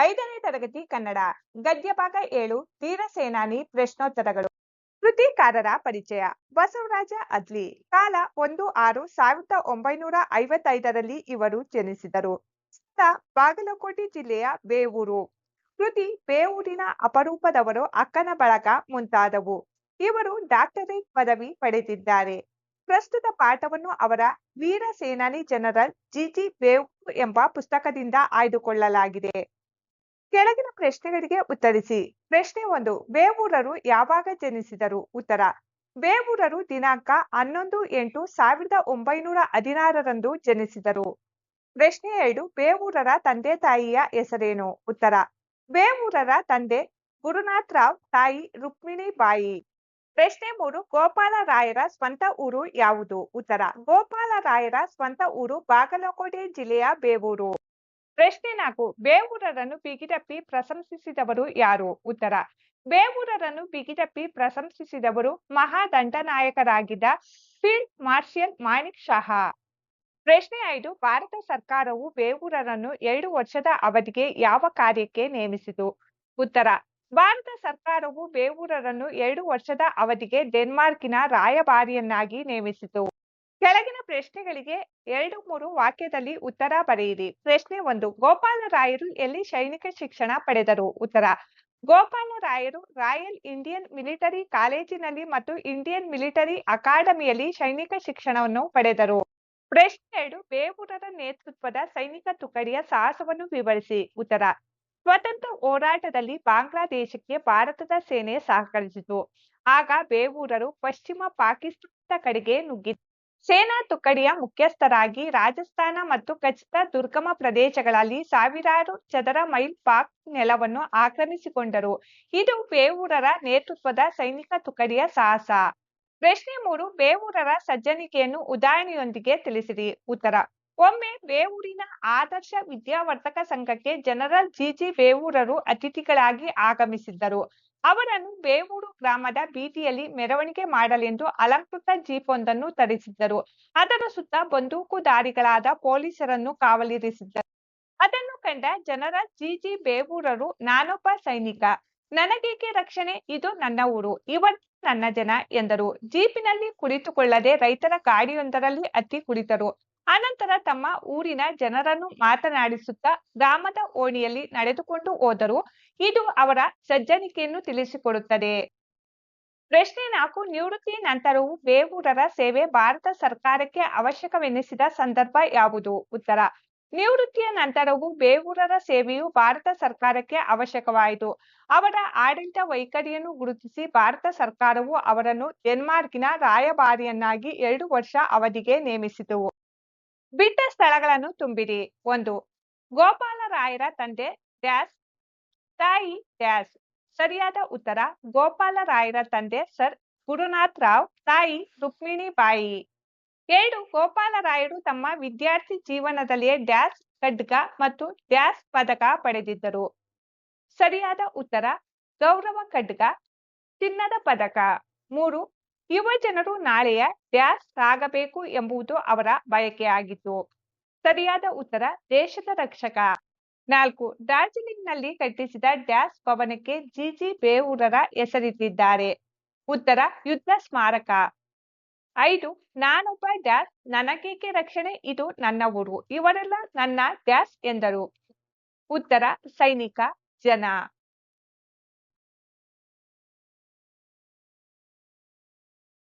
ಐದನೇ ತರಗತಿ ಕನ್ನಡ. ಗದ್ಯ ಭಾಗ ಏಳು ವೀರ ಸೇನಾನಿ, ಪ್ರಶ್ನೋತ್ತರಗಳು. ಕೃತಿಕಾರರ ಪರಿಚಯ. ಬಸವರಾಜ ಅದ್ಲಿ. ಕಾಲ ಒಂದು ಆರು ಸಾವಿರದ ಒಂಬೈನೂರ ಐವತ್ತೈದರಲ್ಲಿ ಇವರು ಜನಿಸಿದರು. ಸ್ಥಳ ಬಾಗಲಕೋಟೆ ಜಿಲ್ಲೆಯ ಬೇವೂರು. ಕೃತಿ ಬೇವೂರಿನ ಅಪರೂಪದವರು ಅಕ್ಕನ ಬಳಗ ಮುಂತಾದವು. ಇವರು ಡಾಕ್ಟರೇಟ್ ಪದವಿ ಪಡೆದಿದ್ದಾರೆ. ಪ್ರಸ್ತುತ ಪಾಠವನ್ನು ಅವರ ವೀರ ಸೇನಾನಿ ಜನರಲ್ ಜಿಜಿ ಬೇವೂರು ಎಂಬ ಪುಸ್ತಕದಿಂದ ಆಯ್ದುಕೊಳ್ಳಲಾಗಿದೆ. ಕೆಳಗಿನ ಪ್ರಶ್ನೆಗಳಿಗೆ ಉತ್ತರಿಸಿ. ಪ್ರಶ್ನೆ ಒಂದು, ಬೇವೂರರು ಯಾವಾಗ ಜನಿಸಿದರು? ಉತ್ತರ, ಬೇವೂರರು ದಿನಾಂಕ ಹನ್ನೊಂದು ಎಂಟು ಸಾವಿರದ ಒಂಬೈನೂರ ಹದಿನಾರರಂದು ಜನಿಸಿದರು. ಪ್ರಶ್ನೆ ಎರಡು, ಬೇವೂರರ ತಂದೆ ತಾಯಿಯ ಹೆಸರೇನು? ಉತ್ತರ, ಬೇವೂರರ ತಂದೆ ಗುರುನಾಥ್ ರಾವ್ ತಾಯಿ ರುಕ್ಮಿಣಿ ಬಾಯಿ. ಪ್ರಶ್ನೆ ಮೂರು ಗೋಪಾಲರಾಯರ ಸ್ವಂತ ಊರು ಯಾವುದು? ಉತ್ತರ ಗೋಪಾಲರಾಯರ ಸ್ವಂತ ಊರು ಬಾಗಲಕೋಟೆ ಜಿಲ್ಲೆಯ ಬೇವೂರು. ಪ್ರಶ್ನೆ ನಾಲ್ಕು. ಬೇವೂರರನ್ನು ಬಿಗಿದಪ್ಪಿ ಪ್ರಶಂಸಿಸಿದವರು ಯಾರು? ಉತ್ತರ. ಬೇವೂರರನ್ನು ಬಿಗಿದಪ್ಪಿ ಪ್ರಶಂಸಿಸಿದವರು ಮಹಾದಂಡನಾಯಕರಾಗಿದ್ದ ಫೀಲ್ಡ್ ಮಾರ್ಷಿಯಲ್ ಮಾಣಿಕ್ ಶಾಹ. ಪ್ರಶ್ನೆ ಐದು. ಭಾರತ ಸರ್ಕಾರವು ಬೇವೂರರನ್ನು ಎರಡು ವರ್ಷದ ಅವಧಿಗೆ ಯಾವ ಕಾರ್ಯಕ್ಕೆ ನೇಮಿಸಿತು? ಉತ್ತರ. ಭಾರತ ಸರ್ಕಾರವು ಬೇವೂರರನ್ನು ಎರಡು ವರ್ಷದ ಅವಧಿಗೆ ಡೆನ್ಮಾರ್ಕಿನ ರಾಯಭಾರಿಯನ್ನಾಗಿ ನೇಮಿಸಿತು. ಕೆಳಗಿನ ಪ್ರಶ್ನೆಗಳಿಗೆ ಎರಡು ಮೂರು ವಾಕ್ಯದಲ್ಲಿ ಉತ್ತರ ಬರೆಯಿರಿ. ಪ್ರಶ್ನೆ ಒಂದು ಗೋಪಾಲರಾಯರು ಎಲ್ಲಿ ಸೈನಿಕ ಶಿಕ್ಷಣ ಪಡೆದರು? ಉತ್ತರ ಗೋಪಾಲರಾಯರು ರಾಯಲ್ ಇಂಡಿಯನ್ ಮಿಲಿಟರಿ ಕಾಲೇಜಿನಲ್ಲಿ ಮತ್ತು ಇಂಡಿಯನ್ ಮಿಲಿಟರಿ ಅಕಾಡೆಮಿಯಲ್ಲಿ ಸೈನಿಕ ಶಿಕ್ಷಣವನ್ನು ಪಡೆದರು. ಪ್ರಶ್ನೆ ಎರಡು ಬೇವೂರರ ನೇತೃತ್ವದ ಸೈನಿಕ ತುಕಡಿಯ ಸಾಹಸವನ್ನು ವಿವರಿಸಿ. ಉತ್ತರ ಸ್ವತಂತ್ರ ಹೋರಾಟದಲ್ಲಿ ಬಾಂಗ್ಲಾದೇಶಕ್ಕೆ ಭಾರತದ ಸೇನೆ ಸಹಕರಿಸಿತು. ಆಗ ಬೇವೂರರು ಪಶ್ಚಿಮ ಪಾಕಿಸ್ತಾನದ ಕಡೆಗೆ ನುಗ್ಗಿತು ಸೇನಾ ತುಕಡಿಯ ಮುಖ್ಯಸ್ಥರಾಗಿ ರಾಜಸ್ಥಾನ ಮತ್ತು ಕಚ್ತ ದುರ್ಗಮ ಪ್ರದೇಶಗಳಲ್ಲಿ ಸಾವಿರಾರು ಚದರ ಮೈಲ್ ಪಾಕ್ ನೆಲವನ್ನು ಆಕ್ರಮಿಸಿಕೊಂಡರು. ಇದು ಬೇವೂರರ ನೇತೃತ್ವದ ಸೈನಿಕ ತುಕಡಿಯ ಸಾಹಸ. ಪ್ರಶ್ನೆ ಮೂರು, ಬೇವೂರರ ಸಜ್ಜನಿಕೆಯನ್ನು ಉದಾಹರಣೆಯೊಂದಿಗೆ ತಿಳಿಸಿರಿ. ಉತ್ತರ, ಒಮ್ಮೆ ಬೇವೂರಿನ ಆದರ್ಶ ವಿದ್ಯಾವರ್ತಕ ಸಂಘಕ್ಕೆ ಜನರಲ್ ಜಿಜಿ ಬೇವೂರರು ಅತಿಥಿಗಳಾಗಿ ಆಗಮಿಸಿದ್ದರು. ಅವರನ್ನು ಬೇವೂರು ಗ್ರಾಮದ ಬೀದಿಯಲ್ಲಿ ಮೆರವಣಿಗೆ ಮಾಡಲೆಂದು ಅಲಂಕೃತ ಜೀಪೊಂದನ್ನು ತರಿಸಿದ್ದರು. ಅದರ ಸುತ್ತ ಬಂದೂಕುದಾರಿಗಳಾದ ಪೊಲೀಸರನ್ನು ಕಾವಲಿರಿಸಿದ್ದರು ಅದನ್ನು ಕಂಡ ಜನರ ಜಿಜಿ ಬೇವೂರರು, ನಾನೊಬ್ಬ ಸೈನಿಕ, ನನಗೇಕೆ ರಕ್ಷಣೆ? ಇದು ನನ್ನ ಊರು, ಇವತ್ತು ನನ್ನ ಜನ ಎಂದರು. ಜೀಪಿನಲ್ಲಿ ಕುಳಿತುಕೊಳ್ಳದೆ ರೈತರ ಗಾಡಿಯೊಂದರಲ್ಲಿ ಹತ್ತಿ ಕುಳಿತರು. ಅನಂತರ ತಮ್ಮ ಊರಿನ ಜನರನ್ನು ಮಾತನಾಡಿಸುತ್ತಾ ಗ್ರಾಮದ ಓಣಿಯಲ್ಲಿ ನಡೆದುಕೊಂಡು ಹೋದರು. ಇದು ಅವರ ಸಜ್ಜನಿಕೆಯನ್ನು ತಿಳಿಸಿಕೊಡುತ್ತದೆ. ಪ್ರಶ್ನೆ ನಾಲ್ಕು, ನಿವೃತ್ತಿ ನಂತರವೂ ಬೇವೂರರ ಸೇವೆ ಭಾರತ ಸರ್ಕಾರಕ್ಕೆ ಅವಶ್ಯಕವೆನಿಸಿದ ಸಂದರ್ಭ ಯಾವುದು? ಉತ್ತರ, ನಿವೃತ್ತಿಯ ನಂತರವೂ ಬೇವೂರರ ಸೇವೆಯು ಭಾರತ ಸರ್ಕಾರಕ್ಕೆ ಅವಶ್ಯಕವಾಯಿತು. ಅವರ ಆಡಳಿತ ವೈಖರಿಯನ್ನು ಗುರುತಿಸಿ ಭಾರತ ಸರ್ಕಾರವು ಅವರನ್ನು ಡೆನ್ಮಾರ್ಕಿನ ರಾಯಭಾರಿಯನ್ನಾಗಿ ಎರಡು ವರ್ಷ ಅವಧಿಗೆ ನೇಮಿಸಿತು. ಬಿಟ್ಟ ಸ್ಥಳಗಳನ್ನು ತುಂಬಿರಿ. ಒಂದು ಗೋಪಾಲರಾಯರ ತಂದೆ ಡ್ಯಾಸ್, ತಾಯಿ ಡ್ಯಾಸ್. ಸರಿಯಾದ ಉತ್ತರ ಗೋಪಾಲರಾಯರ ತಂದೆ ಸರ್ ಗುರುನಾಥ್ ರಾವ್, ತಾಯಿ ರುಕ್ಮಿಣಿ ಬಾಯಿ. ಎರಡು ಗೋಪಾಲರಾಯರು ತಮ್ಮ ವಿದ್ಯಾರ್ಥಿ ಜೀವನದಲ್ಲಿಯೇ ಡ್ಯಾಸ್ ಖಡ್ಗ ಮತ್ತು ಡ್ಯಾಸ್ ಪದಕ ಪಡೆದಿದ್ದರು. ಸರಿಯಾದ ಉತ್ತರ, ಗೌರವ ಖಡ್ಗ, ಚಿನ್ನದ ಪದಕ. ಮೂರು ಯುವ ಜನರು ನಾಳೆಯ ಡ್ಯಾಸ್ ಆಗಬೇಕು ಎಂಬುದು ಅವರ ಬಯಕೆಯಾಗಿತ್ತು. ಸರಿಯಾದ ಉತ್ತರ ದೇಶದ ರಕ್ಷಕ. ನಾಲ್ಕು, ಡಾರ್ಜಿಲಿಂಗ್ನಲ್ಲಿ ಕಟ್ಟಿಸಿದ ಡ್ಯಾಸ್ ಭವನಕ್ಕೆ ಜಿಜಿ ಬೇವೂರರ ಹೆಸರಿಟ್ಟಿದ್ದಾರೆ. ಉತ್ತರ, ಯುದ್ಧ ಸ್ಮಾರಕ. ಐದು, ನಾನೊಬ್ಬ ಡ್ಯಾಸ್ ನನಗೇಕೆ ರಕ್ಷಣೆ? ಇದು ನನ್ನ ಊರು. ಇವರೆಲ್ಲ ನನ್ನ ಡ್ಯಾಸ್ ಎಂದರು. ಉತ್ತರ, ಸೈನಿಕ ಜನ.